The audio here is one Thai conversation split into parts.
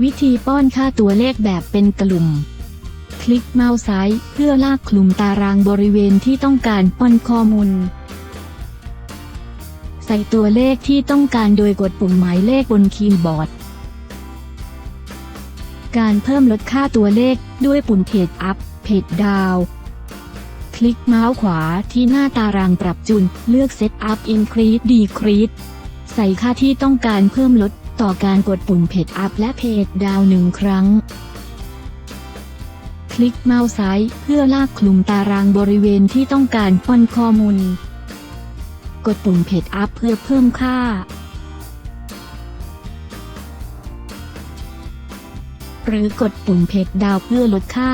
วิธีป้อนค่าตัวเลขแบบเป็นกลุ่ม คลิกเมาส์ซ้ายเพื่อลากคลุมตารางบริเวณที่ต้องการป้อนข้อมูล ใส่ตัวเลขที่ต้องการโดยกดปุ่มหมายเลขบนคีย์บอร์ด การเพิ่มลดค่าตัวเลขด้วยปุ่มเพจอัพเพจดาวคลิกเมาส์ขวาที่หน้าตารางปรับจูนเลือก Set Up Increase Decrease ใส่ค่าที่ต้องการเพิ่มลด ต่อการกดปุ่มเพจอัพและเพจดาวหนึ่งครั้ง คลิกเมาส์ซ้ายเพื่อลากคลุมตารางบริเวณที่ต้องการป้อนข้อมูล กดปุ่มเพจอัพเพื่อเพิ่มค่า หรือกดปุ่มเพจดาวเพื่อลดค่า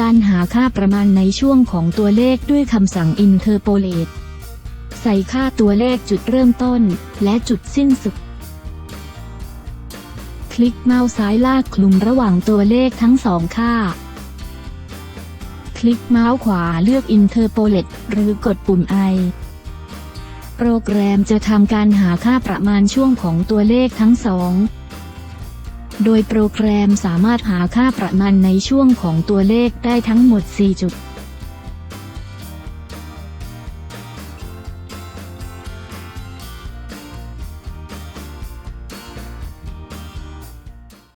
การหาค่าประมาณในช่วงของตัวเลขด้วยคำสั่ง interpolate ใส่ค่าตัวเลขจุดเริ่มต้น และจุดสิ้นสุด คลิกเมาส์ซ้ายลากคลุมระหว่างตัวเลขทั้งสองค่า คลิกเมาส์ขวาเลือก interpolate หรือกดปุ่ม I โปรแกรมจะทำการหาค่าประมาณช่วงของตัวเลขทั้งสอง โดยโปรแกรมสามารถหาค่าประมาณในช่วงของตัวเลขได้ทั้งหมด 4 จุด